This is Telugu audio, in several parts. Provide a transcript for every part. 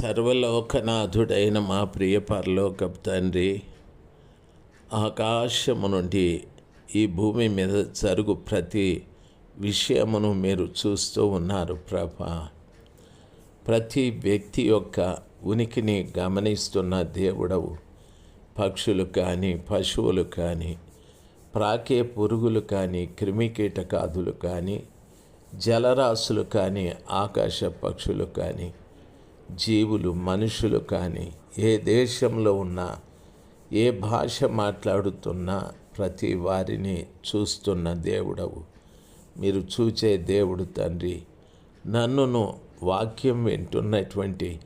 సర్వలోకనాథుడైన మా ప్రియ పరలోకపు తండ్రి ఆకాశము నుండి ఈ భూమి మీద జరుగు ప్రతి విషయమును మీరు చూస్తూ ఉన్నారు ప్రభా. ప్రతి వ్యక్తి యొక్క ఉనికిని గమనిస్తున్న దేవుడవు. పక్షులు కానీ పశువులు కానీ ప్రాకే పురుగులు కానీ క్రిమికీటకాదులు కానీ జలరాశులు కానీ ఆకాశ పక్షులు కానీ జీవులు మనుషులు కానీ ఏ దేశంలో ఉన్నా ఏ భాష మాట్లాడుతున్నా ప్రతి వారిని చూస్తున్న దేవుడవు. మీరు చూచే దేవుడు తండ్రి. నన్నును వాక్యం వింటున్నటువంటి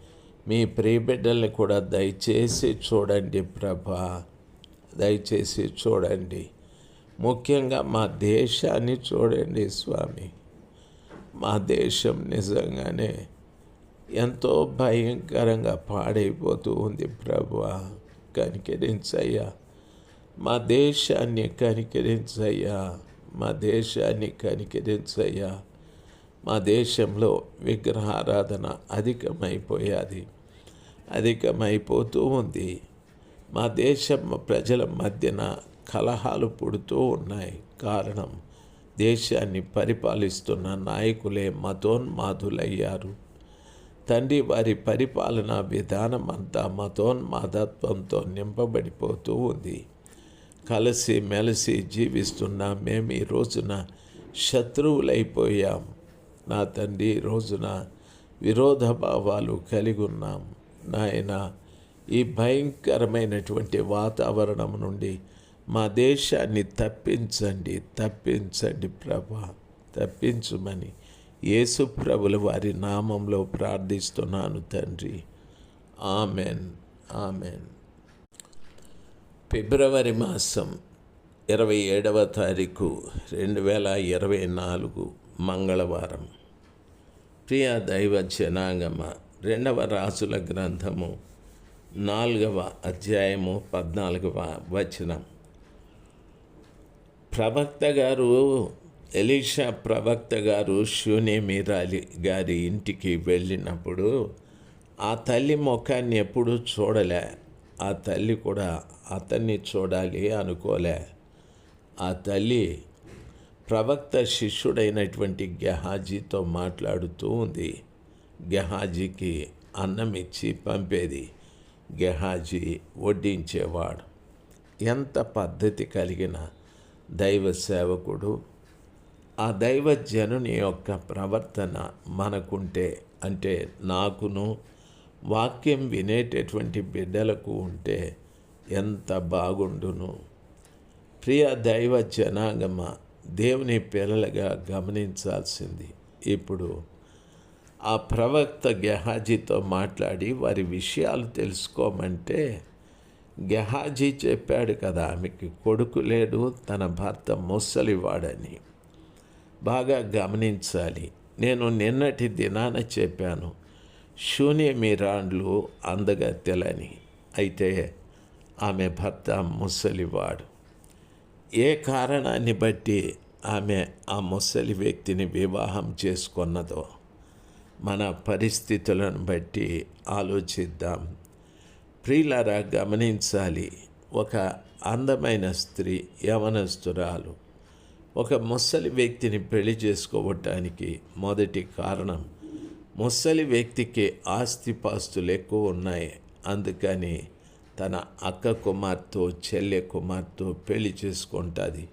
మీ ప్రియబిడ్డల్ని కూడా దయచేసి చూడండి ప్రభా. దయచేసి చూడండి. ముఖ్యంగా మా దేశాన్ని చూడండి స్వామి. మా దేశం నిజంగానే ఎంతో భయంకరంగా పాడైపోతూ ఉంది ప్రభు. కనికరించయ్యా. మా దేశాన్ని కనికరించయ్యా. మా దేశాన్ని కనికరించయ్యా. మా దేశంలో విగ్రహారాధన అధికమైపోయాది. అధికమైపోతూ ఉంది. మా దేశం ప్రజల మధ్యన కలహాలు పుడుతూ ఉన్నాయి. కారణం దేశాన్ని పరిపాలిస్తున్న నాయకులే మతోన్మాదులయ్యారు. తండ్రి వారి పరిపాలనా విధానం అంతా మతోన్మాదత్వంతో నింపబడిపోతూ ఉంది. కలిసి మెలిసి జీవిస్తున్న మేము ఈ రోజున శత్రువులైపోయాం. నా తండ్రి రోజున విరోధ భావాలు కలిగి ఉన్నాం నాయన ఈ భయంకరమైనటువంటి వాతావరణం నుండి మా దేశాన్ని తప్పించండి తప్పించండి ప్రభా తప్పించుమని యేసు ప్రభుల వారి నామంలో ప్రార్థిస్తున్నాను తండ్రి. ఆమెన్. ఆమెన్. ఫిబ్రవరి మాసం ఇరవై ఏడవ తారీఖు రెండు వేల ఇరవై నాలుగు మంగళవారం. ప్రియ దైవ జనాంగమ రెండవ రాసుల గ్రంథము నాలుగవ అధ్యాయము పద్నాలుగవ వచనం. ప్రవక్త గారు ఎలీషా ప్రవక్త గారు శూన్యమీరాలి గారి ఇంటికి వెళ్ళినప్పుడు ఆ తల్లి ముఖాన్ని ఎప్పుడూ చూడలే. ఆ తల్లి కూడా అతన్ని చూడాలి అనుకోలే. ఆ తల్లి ప్రవక్త శిష్యుడైనటువంటి గెహాజీతో మాట్లాడుతూ ఉంది. గెహాజీకి అన్నం ఇచ్చి పంపేది. గెహాజీ వడ్డించేవాడు. ఎంత పద్ధతి కలిగిన దైవ సేవకుడు ఆ దైవ జనుని యొక్క ప్రవర్తన మనకుంటే అంటే నాకును వాక్యం వినేటటువంటి బిడ్డలకు ఉంటే ఎంత బాగుండును. ప్రియ దైవ జనాగమ దేవుని పిల్లలుగా గమనించాల్సింది. ఇప్పుడు ఆ ప్రవక్త గెహాజీతో మాట్లాడి వారి విషయాలు తెలుసుకోమంటే గెహాజీ చెప్పాడు కదా ఆమెకి కొడుకు లేడు తన భర్త ముసలివాడని. బాగా గమనించాలి. నేను నిన్నటి దినాన చెప్పాను శూన్యమిరాండ్లు అందగత్తెలని. అయితే ఆమె భర్త ముసలివాడు. ఏ కారణాన్ని బట్టి ఆమె ఆ ముసలి వ్యక్తిని వివాహం చేసుకున్నదో మన పరిస్థితులను బట్టి ఆలోచిద్దాం. ప్రియులరా గమనించాలి ఒక అందమైన స్త్రీ యవనస్తురాలు. ఒక ముసలి వ్యక్తిని పెళ్ళి చేసుకోవటానికి మొదటి కారణం ముసలి వ్యక్తికి ఆస్తిపాస్తులు ఎక్కువ ఉన్నాయి. అందుకని తన అక్క కుమార్తె చెల్లె కుమార్తె పెళ్ళి చేసుకుంటుంది.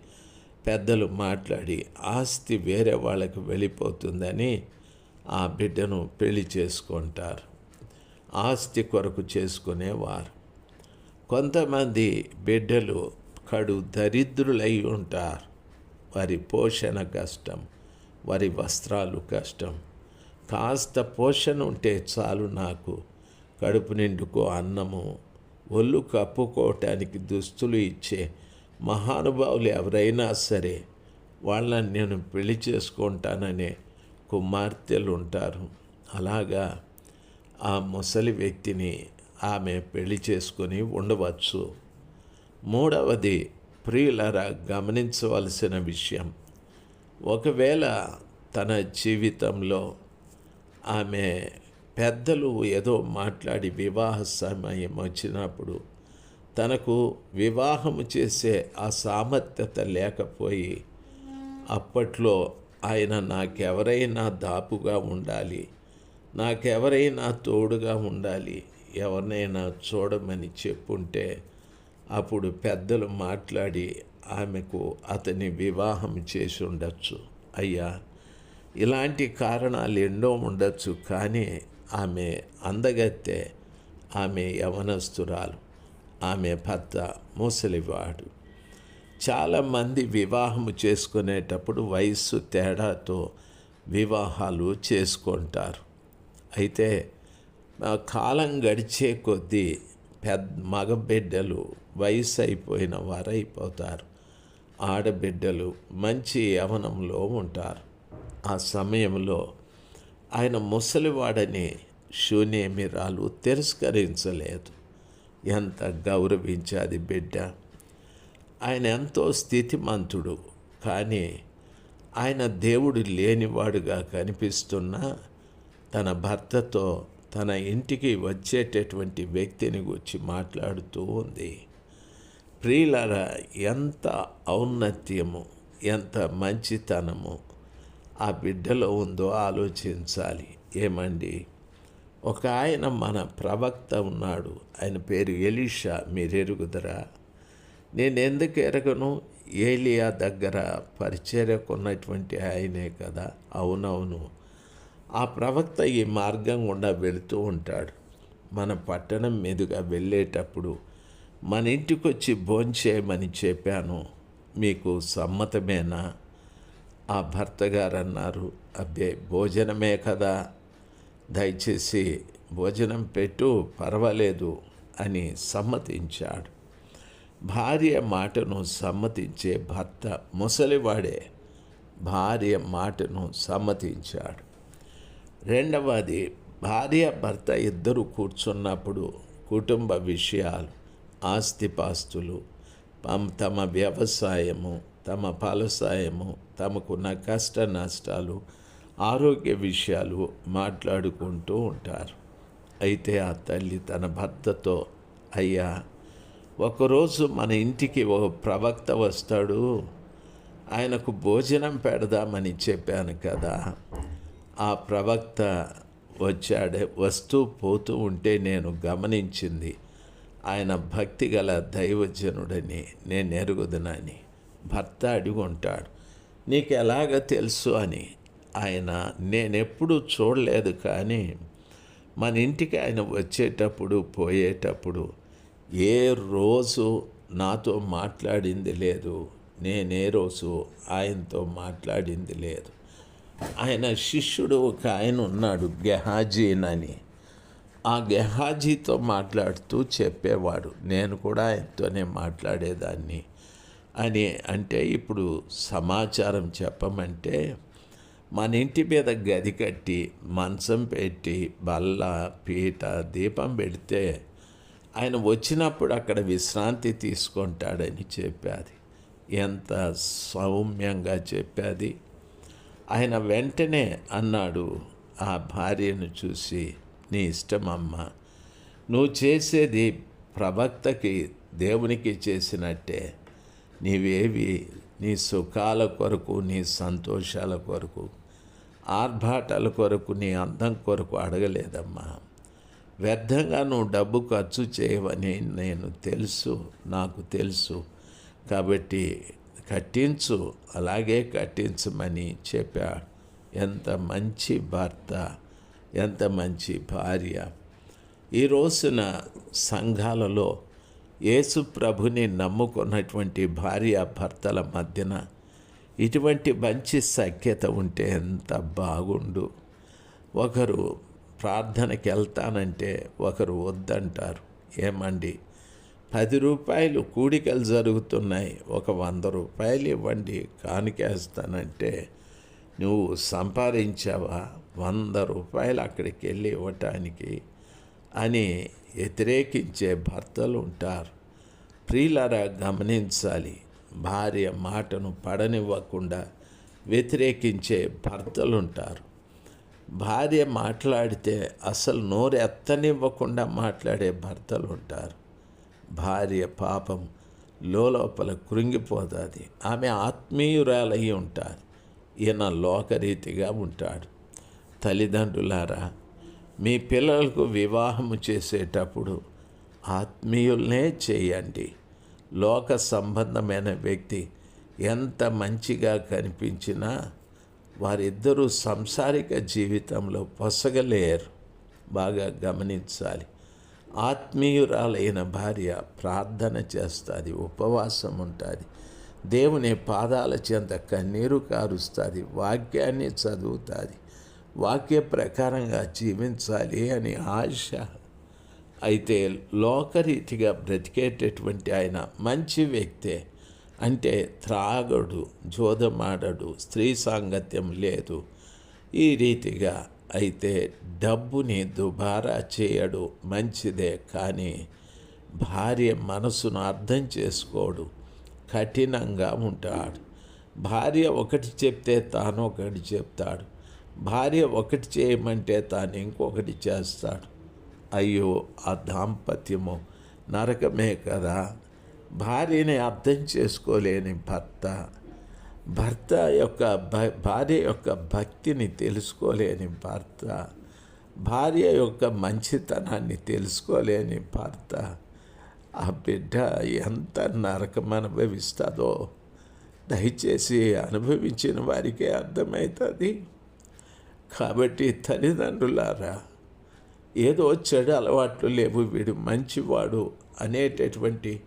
పెద్దలు మాట్లాడి ఆస్తి వేరే వాళ్ళకి వెళ్ళిపోతుందని ఆ బిడ్డను పెళ్ళి చేసుకుంటారు. ఆస్తి కొరకు చేసుకునేవారు. కొంతమంది బిడ్డలు కడు దరిద్రులై ఉంటారు. వారి పోషణ కష్టం వారి వస్త్రాలు కష్టం. కాస్త పోషణ ఉంటే చాలు నాకు. కడుపు నిండుకో అన్నము ఒళ్ళు కప్పుకోవటానికి దుస్తులు ఇచ్చే మహానుభావులు ఎవరైనా సరే వాళ్ళని నేను పెళ్ళి చేసుకుంటాననే కుమార్తెలు ఉంటారు అలాగా ఆ ముసలి వ్యక్తిని ఆమె పెళ్ళి చేసుకొని ఉండవచ్చు. మూడవది ప్రియులరా గమనించవలసిన విషయం. ఒకవేళ తన జీవితంలో ఆమె పెద్దలు ఏదో మాట్లాడి వివాహ సమయం వచ్చినప్పుడు తనకు వివాహము చేసే ఆ సామర్థ్యత లేకపోయి అప్పట్లో ఆయన నాకెవరైనా దాపుగా ఉండాలి నాకెవరైనా తోడుగా ఉండాలి ఎవరినైనా చూడమని చెప్పుంటే అప్పుడు పెద్దలు మాట్లాడి ఆమెకు అతని వివాహం చేసి ఉండొచ్చు అయ్యా ఇలాంటి కారణాలు ఎన్నో ఉండొచ్చు కానీ ఆమె అందగత్తే ఆమె యవనస్తురాలు ఆమె భర్త ముసలివాడు. చాలామంది వివాహం చేసుకునేటప్పుడు వయస్సు తేడాతో వివాహాలు చేసుకుంటారు. అయితే కాలం గడిచే కొద్దీ పెద్ద మగబిడ్డలు వయసు అయిపోయిన వారైపోతారు. ఆడబిడ్డలు మంచి యవనంలో ఉంటారు. ఆ సమయంలో ఆయన ముసలివాడని శూన్యమిరాలు తిరస్కరించలేదు. ఎంత గౌరవించాది బిడ్డ. ఆయన ఎంతో స్థితిమంతుడు. కానీ ఆయన దేవుడు లేనివాడుగా కనిపిస్తున్నా తన భర్తతో తన ఇంటికి వచ్చేటటువంటి వ్యక్తిని గురించి మాట్లాడుతూ ఉంది. ప్రియులరా ఎంత ఔన్నత్యము ఎంత మంచితనము ఆ బిడ్డలో ఉందో ఆలోచించాలి. ఏమండి? ఒక ఆయన మన ప్రవక్త ఉన్నాడు. ఆయన పేరు ఎలీషా. మీరు ఎరుగుదరా నేను ఎందుకు ఎరగను? ఏలియా దగ్గర పరిచర్యకు ఉన్నటువంటి ఆయనే కదా. అవునవును. ఆ ప్రవక్త ఈ మార్గం గుండా వెళుతూ ఉంటాడు. మన పట్టణం మీదుగా వెళ్ళేటప్పుడు మన ఇంటికి వచ్చి భోంచేయమని చెప్పాను. మీకు సమ్మతమేనా? ఆ భర్త గారు అన్నారు అబ్బే భోజనమే కదా. దయచేసి భోజనం పెట్టు పర్వాలేదు అని సమ్మతించాడు. భార్య మాటను సమ్మతించే భర్త ముసలివాడే భార్య మాటను సమ్మతించాడు. రెండవది భార్య భర్త ఇద్దరు కూర్చున్నప్పుడు కుటుంబ విషయాలు. ఆస్తిపాస్తులు. తమ వ్యవసాయము తమ ఫలసాయము తమకున్న కష్ట నష్టాలు ఆరోగ్య విషయాలు మాట్లాడుకుంటూ ఉంటారు. అయితే ఆ తల్లి తన భర్తతో అయ్యా ఒకరోజు మన ఇంటికి ఒక ప్రవక్త వస్తాడు. ఆయనకు భోజనం పెడదామని చెప్పాను కదా. ఆ ప్రవక్త వచ్చాడే వస్తూ పోతూ ఉంటే నేను గమనించింది. ఆయన భక్తి గల దైవజనుడని నేను ఎరుగుదనని భర్త అడుగుంటాడు. నీకు ఎలాగ తెలుసు అని ఆయన నేనెప్పుడు చూడలేదు కానీ మన ఇంటికి ఆయన వచ్చేటప్పుడు పోయేటప్పుడు ఏ రోజు నాతో మాట్లాడింది లేదు. నేనే రోజు ఆయనతో మాట్లాడింది లేదు. ఆయన శిష్యుడు ఒక ఆయన ఉన్నాడు గెహాజీన్ అని. ఆ గెహాజీతో మాట్లాడుతూ చెప్పేవాడు నేను కూడా ఆయనతోనే మాట్లాడేదాన్ని అని. అంటే ఇప్పుడు సమాచారం చెప్పమంటే మన ఇంటి మీద గది కట్టి మంచం పెట్టి బల్ల పీట దీపం పెడితే ఆయన వచ్చినప్పుడు అక్కడ విశ్రాంతి తీసుకుంటాడని చెప్పాది. ఎంత సౌమ్యంగా చెప్పాది. ఆయన వెంటనే అన్నాడు ఆ భార్యను చూసి నీ ఇష్టం అమ్మ నువ్వు చేసేది ప్రవక్తకి దేవునికి చేసినట్టే. నీవేవి నీ సుఖాల కొరకు నీ సంతోషాల కొరకు ఆర్భాటాల కొరకు నీ అందం కొరకు అడగలేదమ్మా. వ్యర్థంగా నువ్వు డబ్బు ఖర్చు చేయవని నేను తెలుసు నాకు తెలుసు. కాబట్టి కట్టించు అలాగే కట్టించమని చెప్పాడు ఎంత మంచి భర్త ఎంత మంచి భార్య. ఈ రోజున సంఘాలలో యేసు ప్రభుని నమ్ముకున్నటువంటి భార్య భర్తల మధ్యన ఇటువంటి మంచి సఖ్యత ఉంటే ఎంత బాగుండు. ఒకరు ప్రార్థనకి వెళ్తానంటే ఒకరు వద్దంటారు. ఏమండి? పది రూపాయలు కూడికలు జరుగుతున్నాయి. ఒక వంద రూపాయలు ఇవ్వండి. కానికేస్తానంటే నువ్వు సంపాదించావా? వంద రూపాయలు అక్కడికి వెళ్ళి ఇవ్వటానికి అని వ్యతిరేకించే భర్తలు ఉంటారు. ప్రియులరా గమనించాలి. భార్య మాటను పడనివ్వకుండా వ్యతిరేకించే భర్తలు ఉంటారు. భార్య మాట్లాడితే అసలు నోరు ఎత్తనివ్వకుండా మాట్లాడే భర్తలు ఉంటారు. భార్య పాపం లోపల కృంగిపోతుంది. ఆమె ఆత్మీయురాలయ్యి ఉంటారు. ఈయన లోకరీతిగా ఉంటాడు. తల్లిదండ్రులారా మీ పిల్లలకు వివాహము చేసేటప్పుడు ఆత్మీయులనే చేయండి. లోక సంబంధమైన వ్యక్తి ఎంత మంచిగా కనిపించినా వారిద్దరూ సంసారిక జీవితంలో పొసగలేరు. బాగా గమనించాలి. ఆత్మీయురాలైన భార్య ప్రార్థన చేస్తుంది ఉపవాసం ఉంటుంది. దేవుని పాదాల చెంత కన్నీరు కారుస్తుంది వాక్యాన్ని చదువుతుంది. వాక్య ప్రకారంగా జీవించాలి అని ఆశ. అయితే లోకరీతిగా బ్రతికేటటువంటి ఆయన మంచి వ్యక్తే. అంటే త్రాగడు జోదమాడడు స్త్రీ సాంగత్యం లేదు. ఈ రీతిగా అయితే డబ్బుని దుబారా చేయడు మంచిదే. కానీ భార్య మనసును అర్థం చేసుకోడు కఠినంగా ఉంటాడు. భార్య ఒకటి చెప్తే తాను ఒకటి చెప్తాడు. భార్య ఒకటి చేయమంటే తాను ఇంకొకటి చేస్తాడు. అయ్యో ఆ దాంపత్యము నరకమే కదా. భార్యని అర్థం చేసుకోలేని భర్త. భర్త యొక్క భార్య యొక్క భక్తిని తెలుసుకోలేని భర్త. భార్య యొక్క మంచితనాన్ని తెలుసుకోలేని భర్త. ఆ బిడ్డ ఎంత నరకం అనుభవిస్తుందో. దయచేసి అనుభవించిన వారికే అర్థమవుతుంది. కాబట్టి తల్లిదండ్రులారా ఏదో చెడు అలవాట్లు లేవు. వీడు మంచివాడు అనేటటువంటి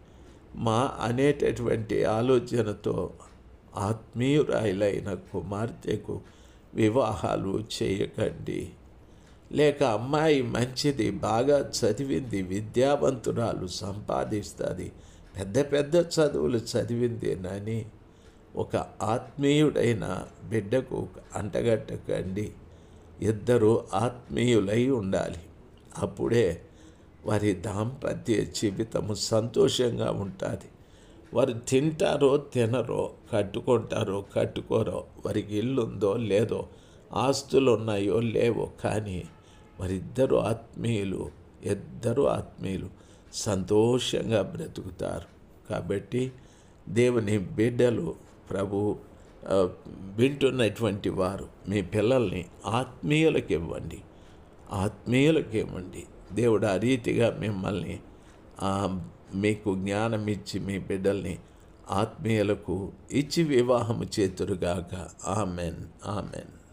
మా అనేటటువంటి ఆలోచనతో ఆత్మీయురాయిలైన కుమార్తెకు వివాహాలు చేయకండి. లేక అమ్మాయి మంచిది బాగా చదివింది విద్యావంతురాలు సంపాదిస్తుంది పెద్ద పెద్ద చదువులు చదివిందేనని ఒక ఆత్మీయుడైన బిడ్డకు అంటగట్టకండి. ఇద్దరు ఆత్మీయులై ఉండాలి. అప్పుడే వారి దాంపత్య జీవితము సంతోషంగా ఉంటుంది. వారు తింటారో తినరో కట్టుకుంటారో కట్టుకోరో వారికి ఇల్లుందో లేదో ఆస్తులు ఉన్నాయో లేవో కానీ వారిద్దరు ఆత్మీయులు ఇద్దరు ఆత్మీయులు సంతోషంగా బ్రతుకుతారు. కాబట్టి దేవుని బిడ్డలు ప్రభు వింటున్నటువంటి వారు మీ పిల్లల్ని ఆత్మీయులకు ఇవ్వండి ఆత్మీయులకు ఇవ్వండి దేవుడు ఆ రీతిగా మిమ్మల్ని మీకు జ్ఞానం ఇచ్చి మీ బిడ్డల్ని ఆత్మీయులకు ఇచ్చి వివాహము చేతురుగాక. ఆమెన్. ఆమెన్.